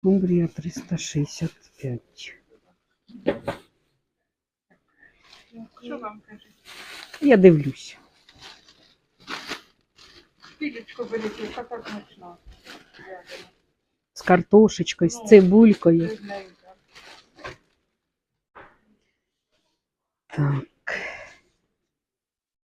Скумбрія 365. Що вам кажуть? Я дивлюсь. Пілечку берете, така смачна. З картошечкою, з цибулькою. Так.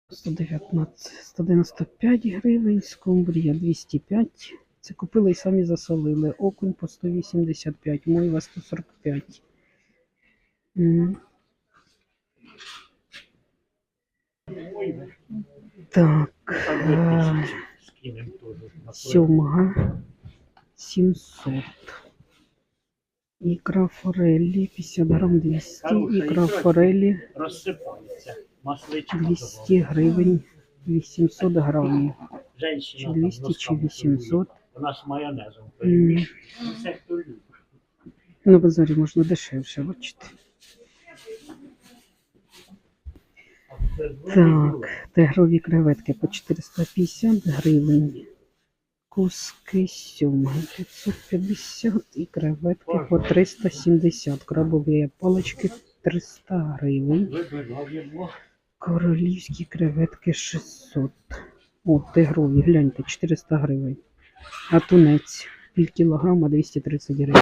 119, 195 гривень, скумбрія 205. Це купили і самі засолили. Окунь по 185, мойва 145. М. Так. на Сьомга 700. Ікра форелі 50 грам 200. Ікра форелі Розсипається. Масличка 200 гривень 800 грамів. Чи там 200 чи 800. Вона з майонезом перемішує. Ну, Все хто любить. На базарі можна дешевше, дуже Так, тигрові креветки по 450 гривень. Куски сьомги 550 і креветки по 370. Крабові палички 300 гривень. Королівські креветки 600. О, тигрові, гляньте, 400 гривень. А тунець пів кілограма 230 гривень.